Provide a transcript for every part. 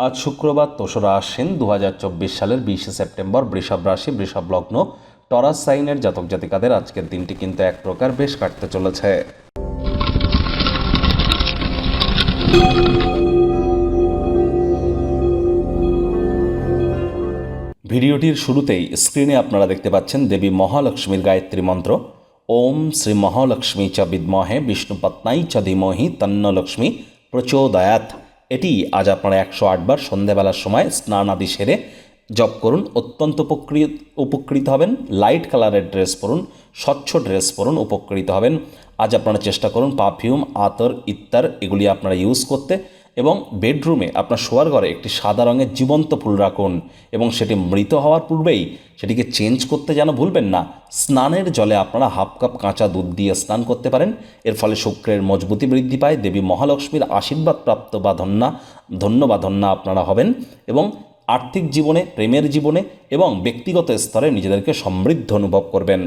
আজ শুক্রবার তোসরা আসেন দু হাজার চব্বিশ সালের বিশে সেপ্টেম্বর বৃষভ রাশি, বৃষভ লগ্ন, টরাস সাইনের জাতক জাতিকাদের আজকের দিনটি কিন্তু এক প্রকার বেশ কাটতে চলেছে। ভিডিওটির শুরুতেই স্ক্রিনে আপনারা দেখতে পাচ্ছেন দেবী মহালক্ষ্মীর গায়ত্রী মন্ত্র। ওম শ্রী মহালক্ষ্মী চ বিদ্মহে বিষ্ণুপত্নাই চ ধীমহি তন্নলক্ষ্মী প্রচোদয়াত এটি আজ আপনারা একশো আটবার সন্ধ্যাবেলার সময় স্নান আদি সেরে জপ করুন, অত্যন্ত উপকৃত উপকৃত হবেন লাইট কালারের ড্রেস পরুন, স্বচ্ছ ড্রেস পরুন, উপকৃত হবেন। আজ আপনারা চেষ্টা করুন পারফিউম আতর ইত্যার এগুলি আপনারা ইউজ করতে। এবং বেডরুমে আপনার শোয়ার ঘরে একটি সাদা রঙের জীবন্ত ফুল রাখুন এবং সেটি মৃত হওয়ার পূর্বেই সেটিকে চেঞ্জ করতে যেন ভুলবেন না। স্নানের জলে আপনারা হাফ কাপ কাঁচা দুধ দিয়ে স্নান করতে পারেন। এর ফলে শুক্রের মজবুতি বৃদ্ধি পায়, দেবী মহালক্ষ্মীর আশীর্বাদ প্রাপ্ত বা ধন্যা, ধন্য বা ধন্যা আপনারা হবেন এবং আর্থিক জীবনে, প্রেমের জীবনে এবং ব্যক্তিগত স্তরে নিজেদেরকে সমৃদ্ধ অনুভব করবেন।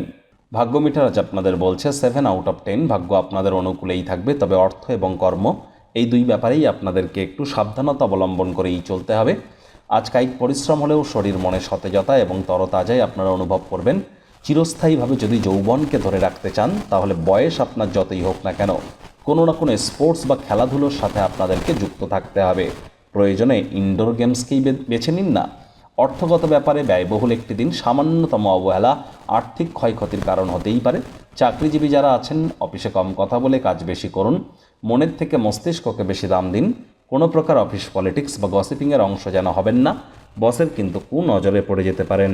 ভাগ্য মিটার আজ আপনাদের বলছে সেভেন আউট অফ টেন ভাগ্য আপনাদের অনুকূলেই থাকবে, তবে অর্থ এবং কর্ম এই দুই ব্যাপারেই আপনাদেরকে একটু সাবধানতা অবলম্বন করেই চলতে হবে। আজ কায়িক পরিশ্রম হলেও শরীর মনে সতেজতা এবং তরতাজাই আপনারা অনুভব করবেন। চিরস্থায়ীভাবে যদি যৌবনকে ধরে রাখতে চান, তাহলে বয়স আপনার যতই হোক না কেন, কোনো না কোনো স্পোর্টস বা খেলাধুলোর সাথে আপনাদেরকে যুক্ত থাকতে হবে। প্রয়োজনে ইনডোর গেমসকেই বেছে নিন না। অর্থগত ব্যাপারে ব্যয়বহুল একটি দিন সামান্যতম অবহেলা আর্থিক ক্ষয়ক্ষতির কারণ হতেই পারে। চাকরিজীবী যারা আছেন, অফিসে কম কথা বলে কাজ বেশি করুন। মনের থেকে মস্তিষ্ককে বেশি দাম দিন। কোনো প্রকার অফিস পলিটিক্স বা গসিপিংয়ের অংশ যেন হবেন না। বসের কিন্তু কুনজরে পড়ে যেতে পারেন।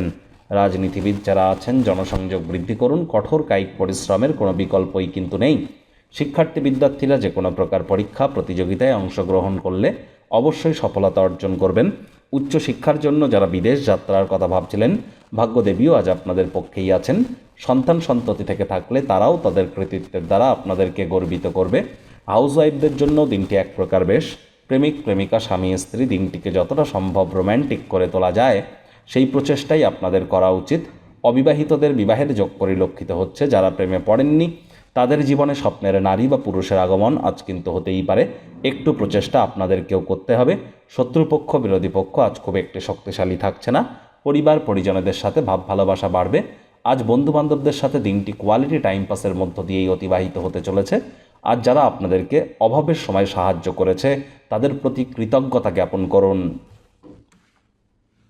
রাজনীতিবিদ যারা আছেন, জনসংযোগ বৃদ্ধি করুন। কঠোর কায়িক পরিশ্রমের কোনো বিকল্পই কিন্তু নেই। শিক্ষার্থী বিদ্যার্থীরা যে কোনো প্রকার পরীক্ষা, প্রতিযোগিতায় অংশগ্রহণ করলে অবশ্যই সফলতা অর্জন করবেন। উচ্চশিক্ষার জন্য যারা বিদেশ যাত্রার কথা ভাবছিলেন, ভাগ্যদেবীও আজ আপনাদের পক্ষেই আছেন। সন্তান সন্ততি থেকে থাকলে তারাও তাদের কৃতিত্বের দ্বারা আপনাদেরকে গর্বিত করবে। হাউসওয়াইফদের জন্য দিনটি এক প্রকার বেশ। প্রেমিক, প্রেমিকা, স্বামী, স্ত্রী, দিনটিকে যতটা সম্ভব রোম্যান্টিক করে তোলা যায়, সেই প্রচেষ্টাই আপনাদের করা উচিত। অবিবাহিতদের বিবাহের যোগ পরিলক্ষিত হচ্ছে যারা প্রেমে পড়েননি। তাদের জীবনে স্বপ্নের নারী বা পুরুষের আগমন আজ কিন্তু হতেই পারে। একটু প্রচেষ্টা আপনাদেরকেও করতে হবে। শত্রুপক্ষ, বিরোধী পক্ষ আজ খুব একটি শক্তিশালী থাকছে না। পরিবার, পরিজনদের সাথে ভাব ভালোবাসা বাড়বে। আজ বন্ধু বান্ধবদের সাথে দিনটি কোয়ালিটি টাইম পাসের মধ্য দিয়েই অতিবাহিত হতে চলেছে। আজ যারা আপনাদেরকে অভাবের সময় সাহায্য করেছে তাদের প্রতি কৃতজ্ঞতা জ্ঞাপন করুন।